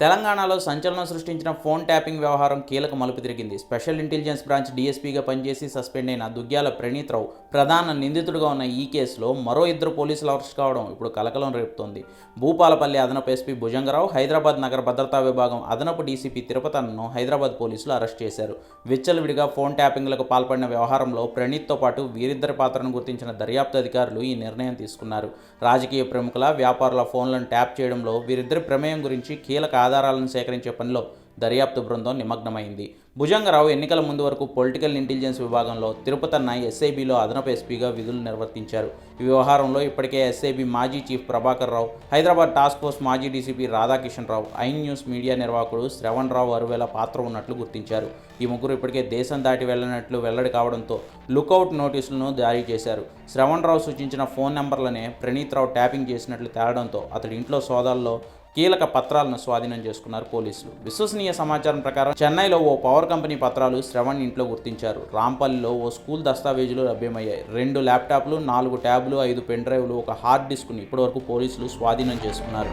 తెలంగాణలో సంచలనం సృష్టించిన ఫోన్ ట్యాపింగ్ వ్యవహారం కీలక మలుపు తిరిగింది. స్పెషల్ ఇంటెలిజెన్స్ బ్రాంచ్ డీఎస్పీగా పనిచేసి సస్పెండ్ అయిన దుగ్గ్యాల ప్రణీత్ రావు ప్రధాన నిందితుడిగా ఉన్న ఈ కేసులో మరో ఇద్దరు పోలీసులు అరెస్ట్ కావడం ఇప్పుడు కలకలం రేపుతోంది. భూపాలపల్లి అదనపు ఎస్పీ భుజంగరావు హైదరాబాద్ నగర భద్రతా విభాగం అదనపు డీసీపీ తిరుపతన్ను హైదరాబాద్ పోలీసులు అరెస్ట్ చేశారు. విచ్చలవిడిగా ఫోన్ ట్యాపింగ్లకు పాల్పడిన వ్యవహారంలో ప్రణీత్తో పాటు వీరిద్దరి పాత్రను గుర్తించిన దర్యాప్తు అధికారులు ఈ నిర్ణయం తీసుకున్నారు. రాజకీయ ప్రముఖుల వ్యాపారుల ఫోన్లను ట్యాప్ చేయడంలో వీరిద్దరి ప్రమేయం గురించి కీలక ఆధారాలను సేకరించే పనిలో దర్యాప్తు బృందం నిమగ్నమైంది. భుజంగరావు ఎన్నికల ముందు వరకు పొలిటికల్ ఇంటెలిజెన్స్ విభాగంలో తిరుపతన్న ఎస్ఐబిలో అదనపు ఎస్పీగా విధులు నిర్వర్తించారు. ఈ వ్యవహారంలో ఇప్పటికే ఎస్ఐబి మాజీ chief Prabhakar Rao Hyderabad task force మాజీ DCP Radhakishan Rao I news media నిర్వాహకుడు శ్రవణ్ రావు అరువేల పాత్ర ఉన్నట్లు గుర్తించారు. ఈ ముగ్గురు ఇప్పటికే దేశం దాటి వెళ్ళినట్లు వెల్లడి కావడంతో లుకౌట్ నోటీసులను జారీ చేశారు. శ్రవణ్ రావు సూచించిన ఫోన్ నెంబర్లనే ప్రణీత్ రావు ట్యాపింగ్ చేసినట్లు తేలడంతో అతడి ఇంట్లో సోదాల్లో కీలక పత్రాలను స్వాధీనం చేసుకున్నారు పోలీసులు. విశ్వసనీయ సమాచారం ప్రకారం చెన్నైలో ఓ పవర్ కంపెనీ పత్రాలు శ్రవణ్ ఇంట్లో గుర్తించారు. రాంపల్లిలో ఓ స్కూల్ దస్తావేజులు లభ్యమయ్యాయి. రెండు ల్యాప్టాప్లు నాలుగు ట్యాబ్లు ఐదు పెన్ డ్రైవ్లు ఒక హార్డ్ డిస్క్ను ఇప్పటివరకు పోలీసులు స్వాధీనం చేసుకున్నారు.